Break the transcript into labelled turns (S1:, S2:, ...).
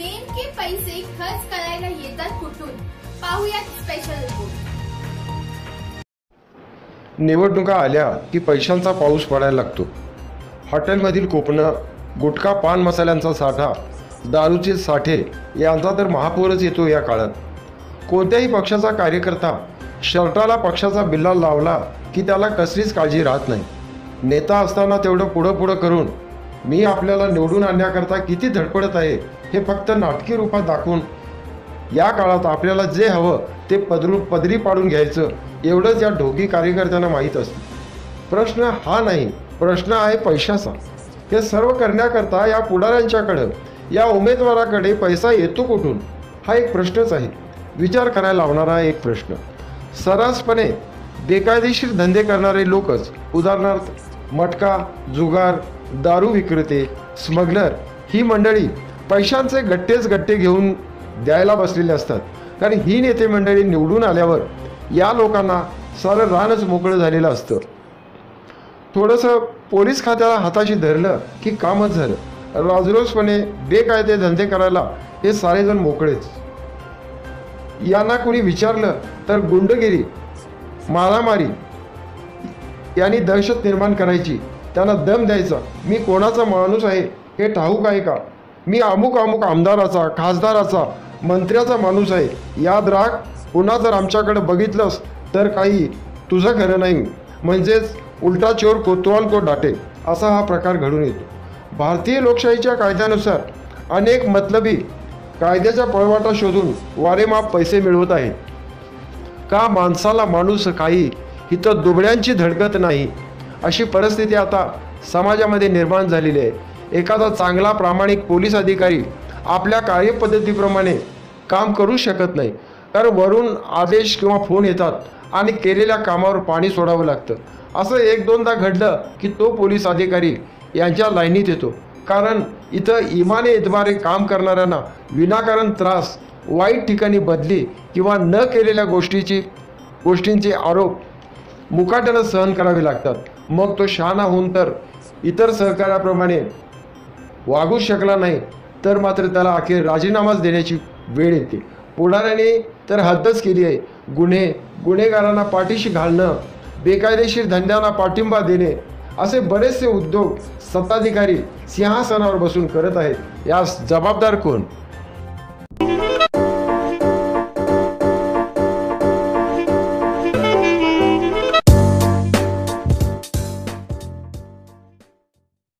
S1: नेमके पैसे खर्च करायला येतात कुठून? पाहूयात स्पेशल रिपोर्ट
S2: निवडणुका आल्या की पैशांचा पाऊस पडायला लागतो. हॉटेलमधील कोपणं गुटखा पान मसाल्यांचा साठा दारूचे साठे यांचा तर महापूरच येतो या काळात. कोणत्याही पक्षाचा कार्यकर्ता शर्टाला पक्षाचा बिल्ला लावला की त्याला कसलीच काळजी राहत नाही. नेता असताना तेवढं पुढं पुढं करून मी आपल्याला निवडून आणण्याकरता किती धडपडत आहे हे फक्त नाटकी रूपात दाखवून या काळात आपल्याला जे हवं ते पदरू पदरी पाडून घ्यायचं एवढंच या ढोकी कार्यकर्त्यांना माहीत असतं. प्रश्न हा नाही प्रश्न आहे पैशाचा. हे सर्व करण्याकरता या पुढाऱ्यांच्याकडं या उमेदवाराकडे पैसा येतो कुठून? हा एक प्रश्नच आहे. विचार करायला लावणारा एक प्रश्न. सर्रासपणे बेकायदेशीर धंदे करणारे लोकच उदाहरणार्थ मटका जुगार दारू विक्रेते स्मगलर ही मंडळी पैशांचे गट्टेच गट्टे घेऊन द्यायला बसलेले असतात. कारण ही नेते मंडळी निवडून आल्यावर या लोकांना सारं रानच मोकळं झालेलं असतं. थोडंसं पोलीस खात्याला हाताशी धरलं की कामच झालं. राजरोसपणे बेकायदे धंदे करायला हे सारेजण मोकळेच. यांना कोणी विचारलं तर गुंडगिरी मारामारी यांनी दहशत निर्माण करायची. त्यांना दम द्यायचा. मी कोणाचा माणूस आहे हे ठाऊक आहे का? मी अमुक अमुक आमदाराचा खासदाराचा मंत्र्याचा माणूस आहे. याद राख पुन्हा जर आमच्याकडे बघितलंस तर काही तुझं खरं नाही. म्हणजेच उलटा चोर कोतवाल को डाटे असा हा प्रकार घडून येतो. भारतीय लोकशाहीच्या कायद्यानुसार अनेक मतलबी कायद्याचा पळवाटा शोधून वारेमाप पैसे मिळवत आहेत. का माणसाला माणूस काही इथं दुबड्यांची धडकत नाही? अशी परिस्थिती आता समाजामध्ये निर्माण झालेली आहे. एखादा चांगला प्रामाणिक पोलीस अधिकारी आपल्या कार्यपद्धतीप्रमाणे काम करू शकत नाही. तर वरून आदेश किंवा फोन येतात आणि केलेल्या कामावर पाणी सोडावं लागतं. असं एक दोनदा घडलं की तो पोलीस अधिकारी यांच्या लाईनीत येतो. कारण इथं इमाने इतबारे काम करणाऱ्यांना विनाकारण त्रास वाईट ठिकाणी बदली किंवा न केलेल्या गोष्टीची गोष्टींचे आरोप मुकाट्यानं सहन करावे लागतात. मग तो शहाणा होऊन तर इतर सहकार्याप्रमाणे वागू शकला नाही तर मात्र त्याला अखेर राजीनामाच देण्याची वेळ येते. पुढाऱ्याने तर हद्दच केली आहे. गुन्हे गुन्हेगारांना पाठीशी घालणं बेकायदेशीर धंद्यांना पाठिंबा देणे असे बरेचसे उद्योग सत्ताधिकारी सिंहासनावर बसून करत आहेत. यास जबाबदार कोण?